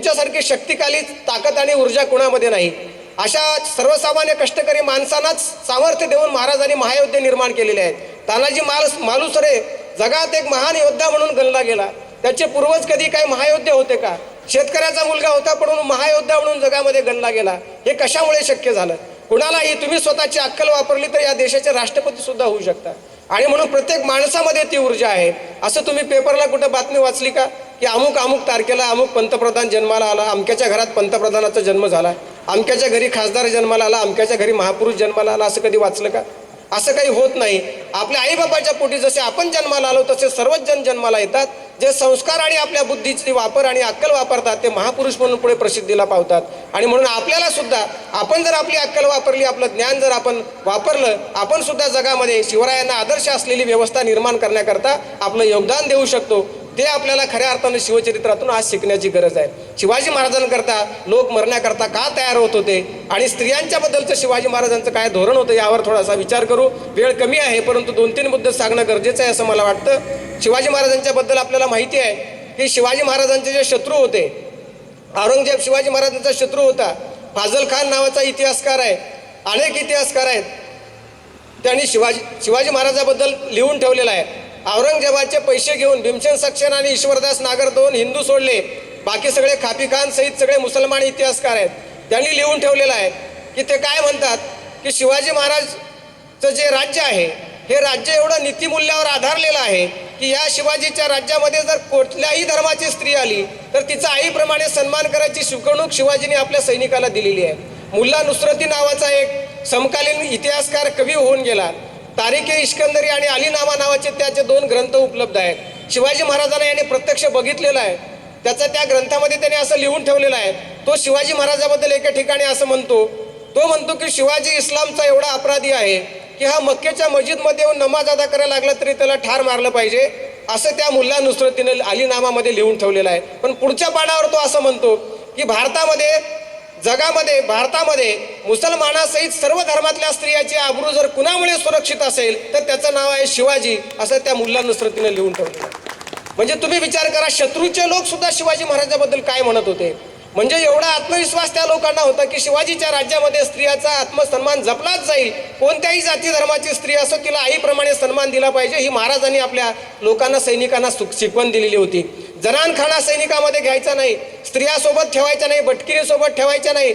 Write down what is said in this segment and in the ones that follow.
तुमच्यासारखी शक्तिकाली ताकद आणि ऊर्जा कुणामध्ये नाही? अशा सर्वसामान्य कष्टकरी माणसांनाच सामर्थ्य देऊन महाराजांनी महायोद्धे निर्माण केलेले आहेत तानाजी माल मालुसरे जगात एक महान योद्धा म्हणून गणला गेला. त्याचे पूर्वज कधी काही महायोद्धे होते का? शेतकऱ्याचा मुलगा होता पण महायोद्धा म्हणून जगामध्ये गणला गेला. हे कशामुळे शक्य झालं? कुणालाही तुम्ही स्वतःची अक्कल वापरली तर या देशाचे राष्ट्रपती सुद्धा होऊ शकता. आणि म्हणून प्रत्येक माणसामध्ये ती ऊर्जा आहे. असं तुम्ही पेपरला कुठं बातमी वाचली का? की अमुक अमुक तारखेला अमुक पंतप्रधान जन्माला आला अमक्याच्या घरात पंतप्रधानाचा जन्म झाला अमक्याच्या घरी खासदार जन्माला आला अमक्याच्या घरी महापुरुष जन्माला आला असं कधी वाचलं का? असं काही होत नाही. आपल्या आईबाबाच्या पोटी जसे आपण जन्माला आलो तसे सर्वच जण जन्माला येतात. जे संस्कार आणि आपल्या बुद्धीची वापर आणि अक्कल वापरतात ते महापुरुष म्हणून पुढे प्रसिद्धीला पावतात. आणि म्हणून आपल्याला सुद्धा आपण जर आपली अक्कल वापरली आपलं ज्ञान जर आपण वापरलं आपण सुद्धा जगामध्ये शिवरायांना आदर्श असलेली व्यवस्था निर्माण करण्याकरता आपलं योगदान देऊ शकतो. ते आपल्याला खऱ्या अर्थानं शिवचरित्रातून आज शिकण्याची गरज आहे. शिवाजी महाराजांकरता लोक मरण्याकरता का तयार होत होते? आणि स्त्रियांच्या बद्दलचं शिवाजी महाराजांचं काय धोरण होतं यावर थोडासा विचार करू. वेळ कमी आहे परंतु दोन तीन मुद्दे सांगणं गरजेचं आहे असं मला वाटतं. शिवाजी महाराजांच्या बद्दल आपल्याला माहिती आहे की शिवाजी महाराजांचे जे शत्रू होते औरंगजेब शिवाजी महाराजांचा शत्रू होता. फाजल खान नावाचा इतिहासकार आहे. अनेक इतिहासकार आहेत. त्यांनी शिवाजी शिवाजी महाराजाबद्दल लिहून ठेवलेलं आहे. औरंगजेबाचे पैसे घेऊन भीमसेन सक्सेना आणि ईश्वरदास नागर दोन हिंदू सोडले. बाकी सगळे खापी खान सहित सगळे मुसलमान इतिहासकार आहेत. त्यांनी लिहून ठेवलेलं आहे की ते काय म्हणतात की शिवाजी महाराजचं जे राज्य आहे हे राज्य एवढं नीतिमूल्यावर आधारलेलं आहे की या शिवाजीच्या राज्यामध्ये जर कुठल्याही धर्माची स्त्री आली तर तिचा आईप्रमाणे सन्मान करायची शिकवणूक शिवाजीने आपल्या सैनिकाला दिलेली आहे. मुल्ला नुसरती नावाचा एक समकालीन इतिहासकार कवी होऊन गेला. तारिके इस्कंदरी आणि अलीनामा नावाचे त्याचे दोन ग्रंथ उपलब्ध आहेत. शिवाजी महाराजांना याने प्रत्यक्ष बघितलेला आहे. त्याचा त्या ग्रंथामध्ये त्याने असं लिहून ठेवलेलं आहे. तो शिवाजी महाराजाबद्दल एका ठिकाणी असं म्हणतो तो म्हणतो की शिवाजी इस्लामचा एवढा अपराधी आहे की हा मक्केच्या मस्जिदमध्ये येऊन नमाज अदा करायला लागला तरी त्याला ठार मारलं पाहिजे. असं त्या मुल्ला नुसरतीने अलीनामामध्ये लिहून ठेवलेलं आहे. पण पुढच्या पानावर तो असं म्हणतो की भारतामध्ये जगामध्ये भारतामध्ये मुसलमानासहित सर्व धर्मातल्या स्त्रियाची आबरू जर कुणामुळे सुरक्षित असेल तर त्याचं नाव आहे शिवाजी असं त्या मुल्ला नुसरतीने लिहून ठेवलेलं म्हणजे तुम्ही विचार करा शत्रूचे लोक सुद्धा शिवाजी महाराजाबद्दल काय म्हणत होते? म्हणजे एवढा आत्मविश्वास त्या लोकांना होता की शिवाजीच्या राज्यामध्ये स्त्रियाचा आत्मसन्मान जपलाच जाईल. कोणत्याही जाती धर्माची स्त्री असो तिला आईप्रमाणे सन्मान दिला पाहिजे ही महाराजांनी आपल्या लोकांना सैनिकांना सुख शिकवण दिलेली होती. जनानखाना सैनिकामध्ये घ्यायचा नाही स्त्रियासोबत ठेवायचा नाही भटकिरीसोबत ठेवायच्या नाही.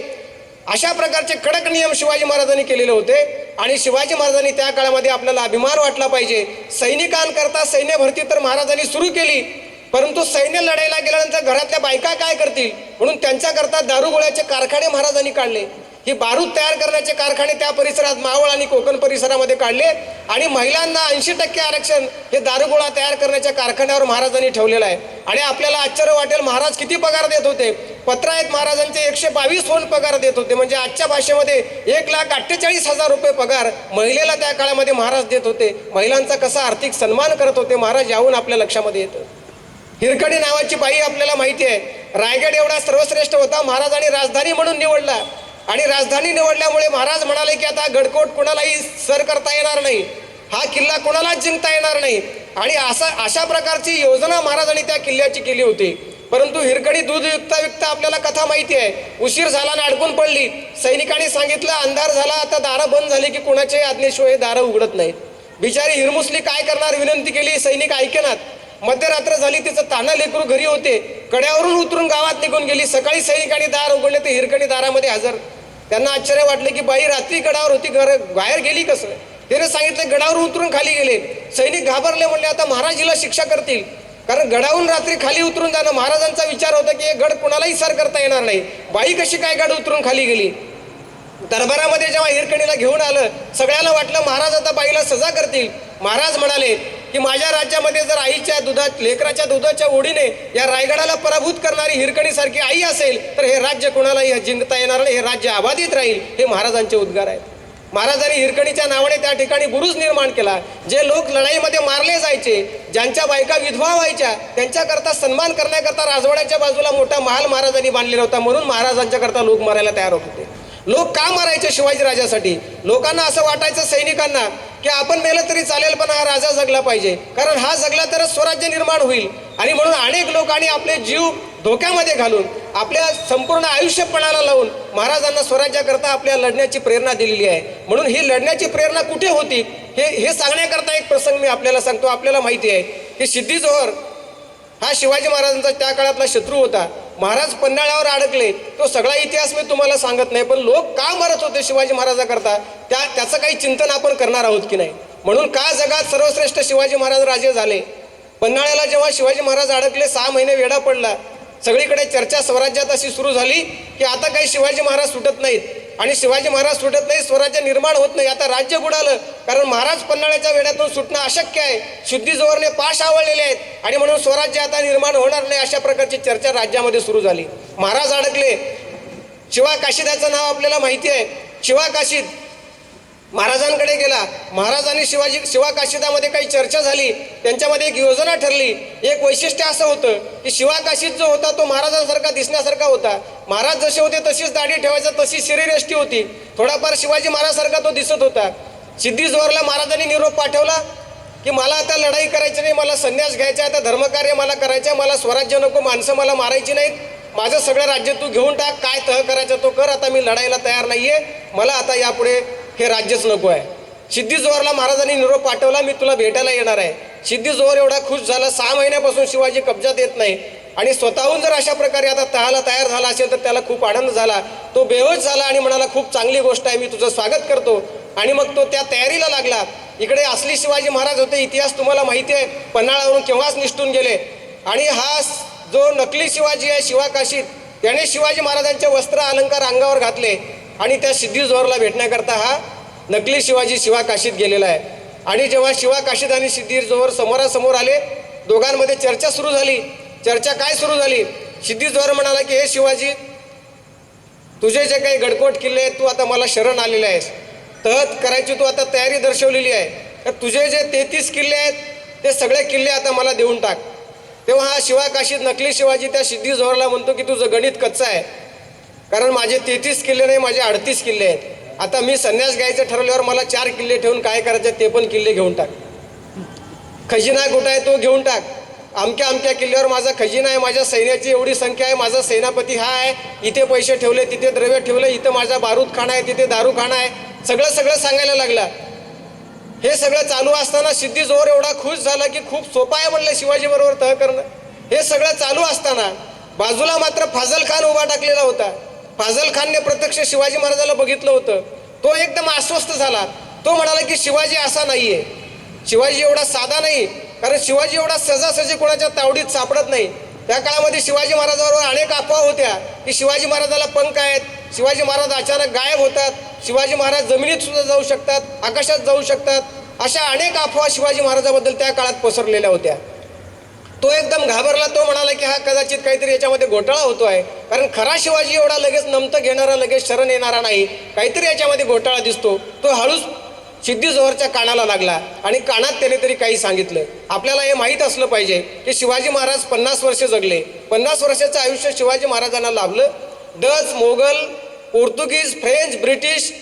अशा प्रकारचे कडक नियम शिवाजी महाराजांनी केलेले होते आणि शिवाजी महाराजांनी त्या काळामध्ये आपल्याला अभिमान वाटला पाहिजे. सैनिकांकरता सैन्य भरती तर महाराजांनी सुरू केली परंतु सैन्य लढायला गेल्यानंतर घरातल्या बायका काय करतील? म्हणून त्यांच्याकरता दारुगोळ्याचे कारखाने महाराजांनी काढले. ही बारूद तयार करण्याचे कारखाने त्या परिसरात मावळ आणि कोकण परिसरामध्ये काढले आणि महिलांना ऐंशी टक्के आरक्षण हे दारुगोळा तयार करण्याच्या कारखान्यावर महाराजांनी ठेवलेलं आहे. आणि आपल्याला आश्चर्य वाटेल महाराज किती पगार देत होते? पत्र आहेत महाराजांचे एकशे बावीस होऊन पगार देत होते. म्हणजे आजच्या भाषेमध्ये एक लाख अठ्ठेचाळीस हजार रुपये पगार महिलेला त्या काळामध्ये महाराज देत होते. महिलांचा कसा आर्थिक सन्मान करत होते महाराज याहून आपल्या लक्षामध्ये येतं. हिरकणी नावाची बाई आपल्याला माहिती आहे. रायगड एवढा सर्वश्रेष्ठ होता महाराजांनी राजधानी म्हणून निवडला. आणि राजधानी निवडल्यामुळे महाराज म्हणाले की आता गडकोट कोणालाही सर करता येणार नाही. हा किल्ला कोणालाच जिंकता येणार नाही. आणि असा अशा प्रकारची योजना महाराजांनी त्या किल्ल्याची केली होती. परंतु हिरकणी दूध विकता विकता आपल्याला कथा माहिती आहे. उशीर झाला आणि अडकून पडली. सैनिकांनी सांगितलं अंधार झाला आता दारं बंद झाली की कोणाच्याही आज्ञेशिवाय हे दारं उघडत नाहीत. बिचारी हिरमुसली काय करणार? विनंती केली सैनिक ऐकेनात. मध्यरात्र झाली तिचं ताना लेकरू घरी होते. कड्यावरून उतरून गावात निघून गेली. सकाळी सैनिकांनी दार उघडले ते हिरकणी दारामध्ये हजर. त्यांना आश्चर्य वाटले की बाई रात्री गडावर होती घर बाहेर गेली कसं? तिने सांगितलं गडावरून उतरून खाली गेले. सैनिक घाबरले म्हणले आता महाराजीला शिक्षा करतील. कारण गडावरून रात्री खाली उतरून जाणं महाराजांचा विचार होता की हे गड कुणालाही सर करता येणार नाही. बाई कशी काय गड उतरून खाली गेली? दरबारामध्ये जेव्हा हिरकणीला घेऊन आलं सगळ्यांना वाटलं महाराज आता बाईला सजा करतील. महाराज म्हणाले की माझ्या राज्यामध्ये जर आईच्या दुधात लेकराच्या दुधाच्या ओढीने या रायगडाला पराभूत करणारी हिरकणीसारखी आई असेल तर हे राज्य कोणालाही जिंकता येणार नाही हे राज्य अबाधित राहील हे महाराजांचे उद्गार आहेत. महाराजांनी हिरकणीच्या नावाने त्या ठिकाणी बुरुज निर्माण केला जे लोक लढाईमध्ये मारले जायचे ज्यांच्या बायका विधवा व्हायच्या त्यांच्याकरता सन्मान करण्याकरता राजवाड्याच्या बाजूला मोठा महाल महाराजांनी बांधलेला होता म्हणून महाराजांच्याकरता लोक मारायला तयार होत होते. लोक का मारायचे शिवाजीराजासाठी लोकांना असं वाटायचं सैनिकांना की आपण मेलं तरी चालेल पण हा राजा जगला पाहिजे. कारण हा जगला तरच स्वराज्य निर्माण होईल. आणि म्हणून अनेक लोकांनी आपले जीव धोक्यामध्ये घालून आपल्या संपूर्ण आयुष्यपणाला लावून महाराजांना स्वराज्याकरता आपल्या लढण्याची प्रेरणा दिलेली आहे. म्हणून ही लढण्याची प्रेरणा कुठे होती हे हे सांगण्याकरता एक प्रसंग मी आपल्याला सांगतो आपल्याला माहिती आहे की सिद्धी जोहर हा शिवाजी महाराजांचा त्या काळातला शत्रू होता. महाराज पन्हाळ्यावर अडकले. तो सगळा इतिहास मी तुम्हाला सांगत नाही पण लोक का मरत होते शिवाजी महाराजाकरता? त्या त्याचं काही चिंतन आपण करणार आहोत की नाही? म्हणून का जगात सर्वश्रेष्ठ शिवाजी महाराज राजे झाले? पन्हाळ्याला जेव्हा शिवाजी महाराज अडकले सहा महिने वेढा पडला. सगळीकडे चर्चा स्वराज्यात अशी सुरू झाली की आता काही शिवाजी महाराज सुटत नाहीत. आणि शिवाजी महाराज सुटत नाही स्वराज्य निर्माण होत नाही आता राज्य बुडालं. कारण महाराज पन्हाळ्याच्या वेड्यातून सुटणं अशक्य आहे. शुद्धी जोरने पाश आवळलेले आहेत. आणि म्हणून स्वराज्य आता निर्माण होणार नाही अशा प्रकारची चर्चा राज्यामध्ये सुरू झाली. महाराज अडकले. शिवा काशिदाचं नाव आपल्याला माहिती आहे. शिवा काशीद महाराजांकडे गेला. महाराजांनी शिवाजी शिवा काशिदामध्ये काही चर्चा झाली. त्यांच्यामध्ये एक योजना ठरली. एक वैशिष्ट्य असं होतं की शिवा काशीद जो होता तो महाराजांसारखा दिसण्यासारखा होता. महाराज जसे होते तशीच दाढी ठेवायचा तशी शरीरयष्टी होती. थोडाफार शिवाजी महाराजांसारखा तो दिसत होता. सिद्धीजवरला महाराजांनी निरोप पाठवला की मला आता लढाई करायची नाही मला संन्यास घ्यायचा आहे आता धर्मकार्य मला करायचं आहे मला स्वराज्य नको माणसं मला मारायची नाहीत. माझं सगळं राज्य तू घेऊन टाक काय तह करायचं तो कर आता मी लढायला तयार नाही आहे मला आता यापुढे हे राज्यच नको आहे. सिद्धी जोहरला महाराजांनी निरोप पाठवला मी तुला भेटायला येणार आहे. सिद्धी जोहर एवढा खुश झाला सहा महिन्यापासून शिवाजी कब्जात येत नाही. आणि स्वतःहून जर अशा प्रकारे आता तहाला तयार झाला असेल तर त्याला खूप आनंद झाला. तो बेहोश झाला आणि म्हणाला खूप चांगली गोष्ट आहे मी तुझं स्वागत करतो. आणि मग तो त्या तयारीला लागला. इकडे असली शिवाजी महाराज होते इतिहास तुम्हाला माहिती आहे पन्हाळावरून केव्हाच निष्ठून गेले. आणि हा जो नकली शिवाजी आहे शिवाकाशीत त्याने शिवाजी महाराजांचे वस्त्र अलंकार अंगावर घातले. आणि त्या सिद्धी जोहरला भेटण्याकरता हा नकली शिवाजी शिवा काशीत गेलेला आहे. आणि जेव्हा शिवा काशीद आणि सिद्धीर जोहर समोरासमोर आले दोघांमध्ये चर्चा सुरू झाली. चर्चा काय सुरू झाली? सिद्धी जोहर म्हणाला की हे शिवाजी तुझे जे काही गडकोट किल्ले आहेत तू आता मला शरण आलेले आहेस. तहत करायची तू आता तयारी दर्शवलेली आहे. तर तुझे जे तेहतीस किल्ले आहेत ते सगळे किल्ले आता मला देऊन टाक. तेव्हा हा शिवा काशीत नकली शिवाजी त्या सिद्धी जोहरला म्हणतो की तुझं गणित कच्चं आहे. कारण माझे तेहतीस किल्ले नाही माझे अडतीस किल्ले आहेत. आता मी संन्यास घ्यायचं ठरवल्यावर मला चार किल्ले ठेवून काय करायचं ते पण किल्ले घेऊन टाक. खजिना कुठं आहे तो घेऊन टाक. अमक्या अमक्या किल्ल्यावर माझा खजिना आहे माझ्या सैन्याची एवढी संख्या आहे माझा सेनापती हा आहे. इथे पैसे ठेवले तिथे द्रव्य ठेवले इथं माझा बारूदखाना आहे तिथे दारूखाना आहे. सगळं सगळं सांगायला लागला. हे सगळं चालू असताना सिद्धी जोर एवढा खुश झाला की खूप सोपा आहे म्हणलं शिवाजी बरोबर तह करणं. हे सगळं चालू असताना बाजूला मात्र फाजल खान उभा टाकलेला होता. फाजल खानने प्रत्यक्ष शिवाजी महाराजाला बघितलं होतं. तो एकदम अस्वस्थ झाला. तो म्हणाला की शिवाजी असा नाही आहे शिवाजी एवढा साधा नाही. कारण शिवाजी एवढा सजासजी कोणाच्या तावडीत सापडत नाही. त्या काळामध्ये शिवाजी महाराजावर अनेक अफवा होत्या की शिवाजी महाराजाला पंख आहेत. शिवाजी महाराज अचानक गायब होतात. शिवाजी महाराज जमिनीत सुद्धा जाऊ शकतात आकाशात जाऊ शकतात. अशा अनेक अफवा शिवाजी महाराजाबद्दल त्या काळात पसरलेल्या होत्या. तो एकदम घाबरला तो म्हणाला की हा कदाचित काहीतरी याच्यामध्ये घोटाळा होतो आहे कारण खरा शिवाजी एवढा लगेच नमतं घेणारा लगेच शरण येणारा नाही. काहीतरी याच्यामध्ये घोटाळा दिसतो. तो हळूच सिद्धी जोहरच्या कानाला लागला आणि कानात त्याने तरी काही सांगितलं. आपल्याला हे माहीत असलं पाहिजे की शिवाजी महाराज पन्नास वर्ष जगले. पन्नास वर्षाचं आयुष्य शिवाजी महाराजांना लाभलं. Dutch Mughal Portuguese French British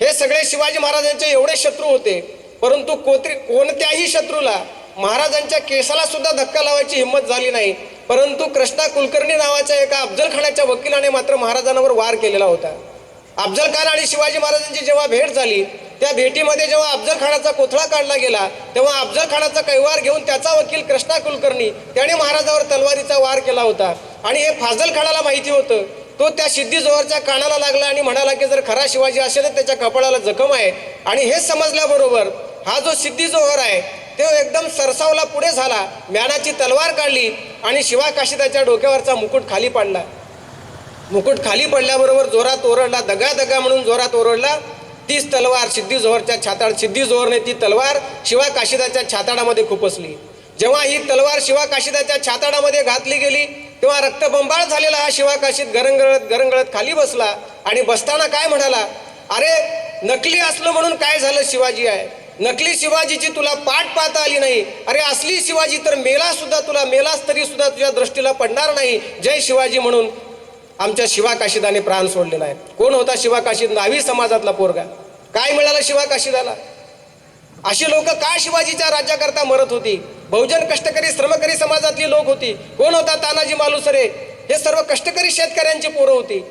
हे सगळे शिवाजी महाराजांचे एवढे शत्रू होते. परंतु कोत्री कोणत्याही शत्रूला महाराजांच्या केसाला सुद्धा धक्का लावायची हिंमत झाली नाही. परंतु कृष्णा कुलकर्णी नावाच्या एका अफजलखानाच्या वकिलाने मात्र महाराजांवर वार केलेला होता. अफजल खान आणि शिवाजी महाराजांची जेव्हा भेट झाली त्या भेटीमध्ये जेव्हा अफजल खानाचा कोथळा काढला गेला तेव्हा अफजल खानाचा कैवार घेऊन त्याचा वकील कृष्णा कुलकर्णी त्याने महाराजावर तलवारीचा वार केला होता. आणि हे फाजल खानाला माहिती होतं. तो त्या सिद्धी जोहरच्या कानाला लागला आणि म्हणाला की जर खरा शिवाजी असेल तर त्याच्या कपाळाला जखम आहे. आणि हे समजल्याबरोबर हा जो सिद्धी जोहर आहे तो एकदम सरसावला पुढे झाला म्यानाची तलवार काढली आणि शिवा काशिदाच्या डोक्यावरचा मुकुट खाली पाडला. मुकुट खाली पडल्याबरोबर जोरात ओरडला दगा दगा म्हणून जोरात ओरडला. तीच तलवार सिद्धी जोहरच्या छाताड सिद्धी जोहरने ती तलवार शिवा काशिदाच्या छाताडामध्ये खुपसली. जेव्हा ही तलवार शिवा काशिदाच्या छाताडामध्ये घातली गेली तेव्हा रक्तबंबाळ झालेला हा शिवा काशीत गरंगळत गरंगळत खाली बसला आणि बसताना काय म्हणाला? अरे नकली असलं म्हणून काय झालं शिवाजी आहे? नकली शिवाजीची तुला पाठ पाहता आली नाही. अरे असली शिवाजी तर मेला सुद्धा तुला मेलास तरी सुद्धा तुझ्या दृष्टीला पडणार नाही. जय शिवाजी म्हणून आमच्या शिवा काशिदाने प्राण सोडलेला आहे. कोण होता शिवा काशीद? नावी समाजातला पोरगा. काय मिळालं शिवा काशिदाला? अशी लोक का शिवाजीच्या राज्याकरता मरत होती? बहुजन कष्टकरी श्रमकरी समाजातली लोक होती. कोण होता तानाजी मालुसरे? हे सर्व कष्टकरी शेतकऱ्यांची पोरं होती.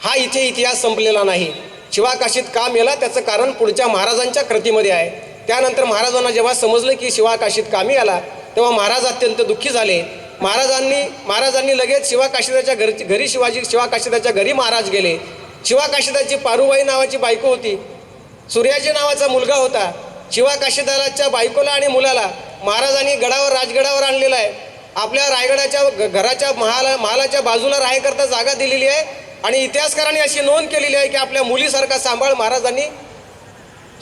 हा इथे इतिहास संपलेला नाही. शिवाकाशीत का मेला त्याचं कारण पुढच्या महाराजांच्या कृतीमध्ये आहे. त्यानंतर महाराजांना जेव्हा समजलं की शिवाकाशीत कामी आला तेव्हा महाराज अत्यंत दुःखी झाले. महाराजांनी महाराजांनी लगेच शिवाकाशिदाच्या घरी घरी शिवाजी शिवाकाशिदाच्या घरी महाराज गेले. शिवाकाशिदाची पारुबाई नावाची बायको होती. सूर्याजी नावाचा मुलगा होता. शिवाकाशीदाराच्या बायकोला आणि मुलाला महाराजांनी गडावर राजगडावर आणलेला आहे. आपल्या रायगडाच्या घराच्या महाला महालाच्या बाजूला राहण्याकरता जागा दिलेली आहे. आणि इतिहासकारांनी अशी नोंद केलेली आहे की आपल्या मुलीसारखा सांभाळ महाराजांनी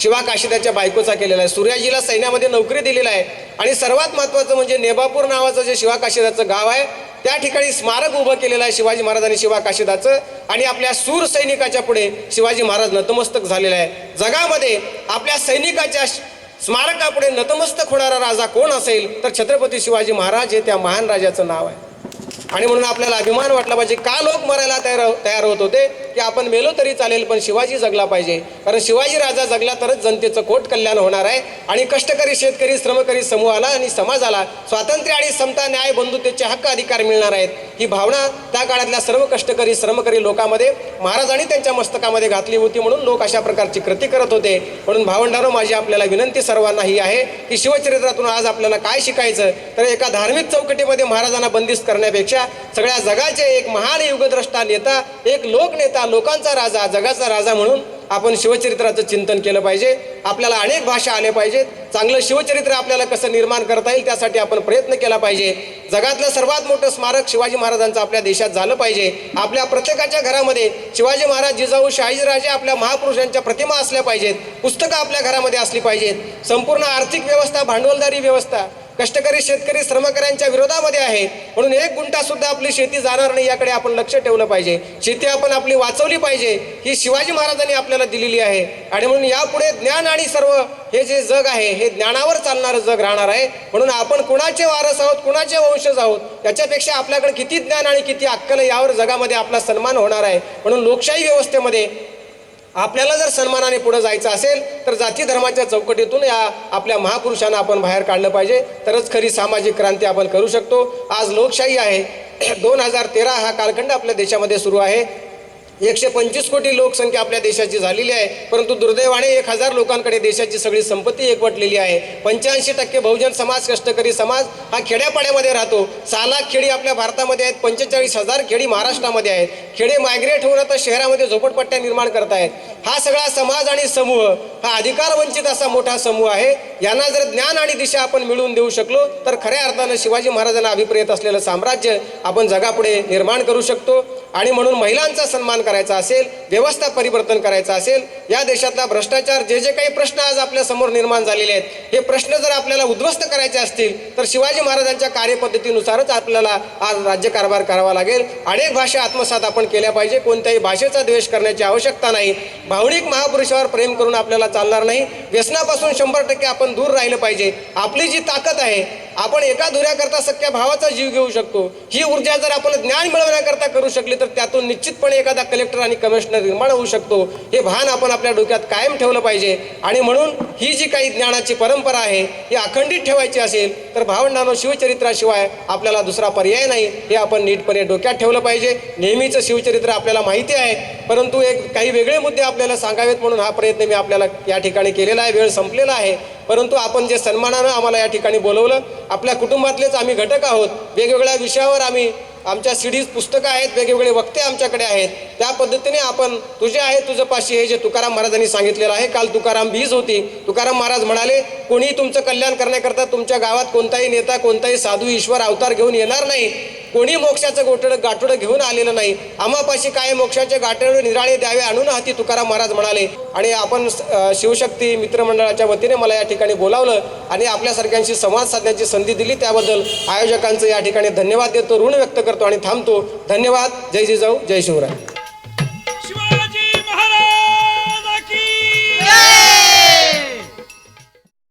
शिवा काशीदाच्या बायकोचा केलेला आहे. सूर्याजीला सैन्यामध्ये नोकरी दिलेला आहे. आणि सर्वात महत्त्वाचं म्हणजे नेबापूर नावाचं जे शिवा काशीदाचं गाव आहे त्या ठिकाणी स्मारक उभं केलेलं आहे शिवाजी महाराजांनी शिवा काशीदाचं. आणि आपल्या सूर सैनिकाच्या पुढे शिवाजी महाराज नतमस्तक झालेला आहे. जगामध्ये आपल्या सैनिकाच्या स्मारकापुढे नतमस्तक होणारा राजा कोण असेल तर छत्रपती शिवाजी महाराज हे त्या महान राजाचं नाव आहे. आणि म्हणून आपल्याला अभिमान वाटला पाहिजे. का लोक मरायला तयार हो-, तयार होत होते? की आपण मेलो तरी चालेल पण शिवाजी जगला पाहिजे. कारण शिवाजी राजा जगला तरच जनतेचं कोट कल्याण होणार आहे. आणि कष्टकरी शेतकरी श्रमकरी समूहाला आणि समाजाला स्वातंत्र्य आणि समता न्याय बंधुतेचे हक्क अधिकार मिळणार आहेत. ही भावना त्या काळातल्या सर्व कष्टकरी श्रमकरी लोकांमध्ये महाराजांनी त्यांच्या मस्तकामध्ये घातली होती म्हणून लोक अशा प्रकारची कृती करत होते. म्हणून भावंडारो माझी आपल्याला विनंती सर्वांना ही आहे की शिवचरित्रातून आज आपल्याला काय शिकायचं? तर एका धार्मिक चौकटीमध्ये महाराजांना बंदिस्त करण्यापेक्षा सगळ्या जगाचे एक महान युगद्रष्टा नेता एक लोकनेता लोकांचा राजा जगाचा राजा म्हणून आपण शिवचरित्राचं चिंतन केलं पाहिजे. आपल्याला अनेक भाषा आल्या पाहिजेत. चांगलं शिवचरित्र आपल्याला कसं निर्माण करता येईल त्यासाठी आपण प्रयत्न केला पाहिजे. जगातलं सर्वात मोठं स्मारक शिवाजी महाराजांचं आपल्या देशात झालं पाहिजे. आपल्या प्रत्येकाच्या घरामध्ये शिवाजी महाराज जिजाऊ शहाजीराजे आपल्या महापुरुषांच्या प्रतिमा असल्या पाहिजेत. पुस्तकं आपल्या घरामध्ये असली पाहिजेत. संपूर्ण आर्थिक व्यवस्था भांडवलदारी व्यवस्था कष्टकरी शेतकरी श्रमकऱ्यांच्या विरोधामध्ये आहे म्हणून एक गुंठा सुद्धा आपली शेती जाणार नाही याकडे आपण लक्ष ठेवलं पाहिजे. शेती आपण आपली वाचवली पाहिजे ही शिवाजी महाराजांनी आपल्याला दिलेली आहे. आणि म्हणून यापुढे ज्ञान आणि सर्व हे जे जग आहे हे ज्ञानावर चालणारं जग राहणार आहे. म्हणून आपण कुणाचे वारस आहोत कुणाचे वंशज आहोत याच्यापेक्षा आपल्याकडे किती ज्ञान आणि किती अक्कल यावर जगामध्ये आपला सन्मान होणार आहे. म्हणून लोकशाही व्यवस्थेमध्ये आपल्याला जर सन्मानाने पुढे जायचं असेल तर जाती धर्माच्या चौकटीतून या आपल्या महापुरुषांना आपण बाहेर काढलं पाहिजे. तरच खरी सामाजिक क्रांती आपण करू शकतो. आज लोकशाही आहे. दोन हजार तेरा हा कालखंड आपल्या देशामध्ये सुरू आहे. एकशे पंचवीस कोटी लोकसंख्या आपल्या देशाची झालेली आहे. परंतु दुर्दैवाने एक हजार लोकांकडे देशाची सगळी संपत्ती एकवटलेली आहे. पंच्याऐंशी टक्के बहुजन समाज कष्टकरी समाज हा खेड्यापाड्यामध्ये राहतो. सहा लाख खेडी आपल्या भारतामध्ये आहेत. पंचेचाळीस हजार खेडी महाराष्ट्रामध्ये आहेत. खेडे मायग्रेट होऊन आता शहरामध्ये झोपडपट्ट्या निर्माण करत आहेत हा सगळा समाज आणि समूह हा अधिकार वंचित असा मोठा समूह आहे. यांना जर ज्ञान आणि दिशा आपण मिळवून देऊ शकलो तर खऱ्या अर्थानं शिवाजी महाराजांना अभिप्रेत असलेलं साम्राज्य आपण जगापुढे निर्माण करू शकतो. आणि म्हणून महिलांचा सन्मान करायचा असेल व्यवस्था परिवर्तन करायचं असेल या देशातला भ्रष्टाचार जे जे काही प्रश्न आज आपल्यासमोर निर्माण झालेले आहेत हे प्रश्न जर आपल्याला उद्ध्वस्त करायचे असतील तर शिवाजी महाराजांच्या कार्यपद्धतीनुसारच आपल्याला आज राज्यकारभार करावा लागेल. अनेक भाषा आत्मसात आपण केल्या पाहिजे कोणत्याही भाषेचा द्वेष करण्याची आवश्यकता नाही. भावनिक महापुरुषावर प्रेम करून आपल्याला चालणार नाही. व्यसनापासून शंभर टक्के आपण दूर राहिलं पाहिजे. आपली जी ताकद आहे आपण एका धुऱ्याकरता सख्या भावाचा जीव घेऊ शकतो. ही ऊर्जा जर आपण ज्ञान मिळवण्याकरता करू शकली तर त्यातून निश्चितपणे एखादा कलेक्टर आणि कमिशनर निर्माण होऊ शकतो. हे भान आपण आपल्या डोक्यात कायम ठेवलं पाहिजे. आणि म्हणून ही जी काही ज्ञानाची परंपरा आहे ही अखंडित ठेवायची असेल तर भावंडानो शिवचरित्राशिवाय आपल्याला दुसरा पर्याय नाही. हे आपण नीटपणे डोक्यात ठेवलं पाहिजे. नेहमीचं शिवचरित्र आपल्याला माहिती आहे. परंतु एक काही वेगळे मुद्दे आपल्याला सांगावेत म्हणून हा प्रयत्न मी आपल्याला या ठिकाणी केलेला आहे. वेळ संपलेला आहे. परंतु आपण जे सन्मानानं आम्हाला या ठिकाणी बोलवलं आपल्या कुटुंबातलेच आम्ही घटक आहोत. वेगवेगळ्या विषयावर आम्ही आमच्या सीडीज पुस्तकं आहेत वेगवेगळे वक्ते आमच्याकडे आहेत. त्या पद्धतीने आपण तुझे आहे तुझं पाशी हे जे तुकाराम महाराजांनी सांगितलेलं आहे काल तुकाराम भीज होती. तुकाराम महाराज म्हणाले कोणी तुमचं कल्याण करण्याकरता तुमच्या गावात कोणताही नेता कोणताही साधू ईश्वर अवतार घेऊन येणार नाही. कोणी मोक्षाचं गोटड गाठोडं घेऊन आलेलं नाही. आम्हापाशी काय मोक्षाचे गाठोड निराळे द्यावे आणून हाती तुकाराम महाराज म्हणाले. आणि आपण शिवशक्ती मित्रमंडळाच्या वतीने मला या ठिकाणी बोलावलं आणि आपल्यासारख्यांशी संवाद साधण्याची संधी दिली. त्याबद्दल आयोजकांचं या ठिकाणी धन्यवाद देतो ऋण व्यक्त करतो आणि थांबतो. धन्यवाद. जय जिजाऊ जय शिवराय.